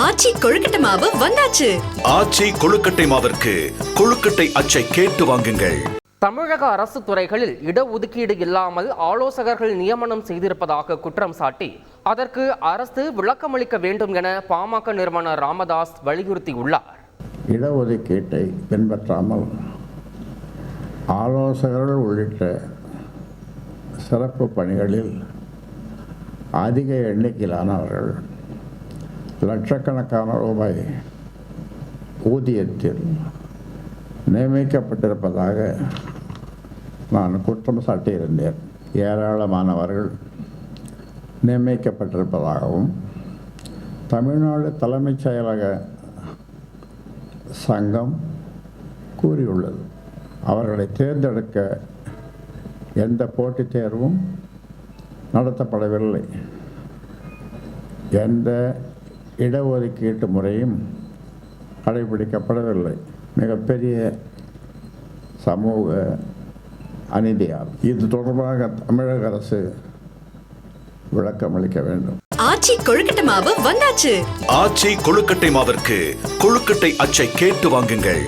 ஆச்சி கொழுக்கட்டை மாவு வந்தாச்சு. ஆச்சி கொழுக்கட்டை மாவிற்கு கொழுக்கட்டை அச்சை கேட்டு வாங்குங்கள். தமிழக அரசு துறைகளில் இடஒதுக்கீடு இல்லாமல் ஆலோசகர்கள் நியமனம் செய்திருப்பதாக குற்றம் சாட்டி அதற்கு அரசு விளக்கமளிக்க வேண்டும் என பாமக நிறுவனர் ராமதாஸ் வலியுறுத்தியுள்ளார். இடஒதுக்கீட்டை பின்பற்றாமல் ஆலோசகர்கள் உள்ளிட்ட சிறப்பு பணிகளில் அதிக எண்ணிக்கையிலானவர்கள் லட்சக்கணக்கான ரூபாய் ஊதியத்தில் நியமிக்கப்பட்டிருப்பதாக நான் குற்றம் சாட்டியிருந்தேன். ஏராளமானவர்கள் நியமிக்கப்பட்டிருப்பதாகவும் தமிழ்நாடு தலைமைச் செயலக சங்கம் கூறியுள்ளது. அவர்களை தேர்ந்தெடுக்க எந்த போட்டித் தேர்வும் நடத்தப்படவில்லை. எந்த இடஒதுக்கீட்டு முறையும் கடைபிடிக்கப்படவில்லை. மிகப்பெரிய சமூக அநீதியாகும் இது தொடர்பாக தமிழக அரசு விளக்கமளிக்க வேண்டும். ஆச்சி கொழுக்கட்டை மாவு வந்தாச்சு. ஆச்சி கொழுக்கட்டை மாவிற்கு கொழுக்கட்டை அச்சை கேட்டு வாங்குங்கள்.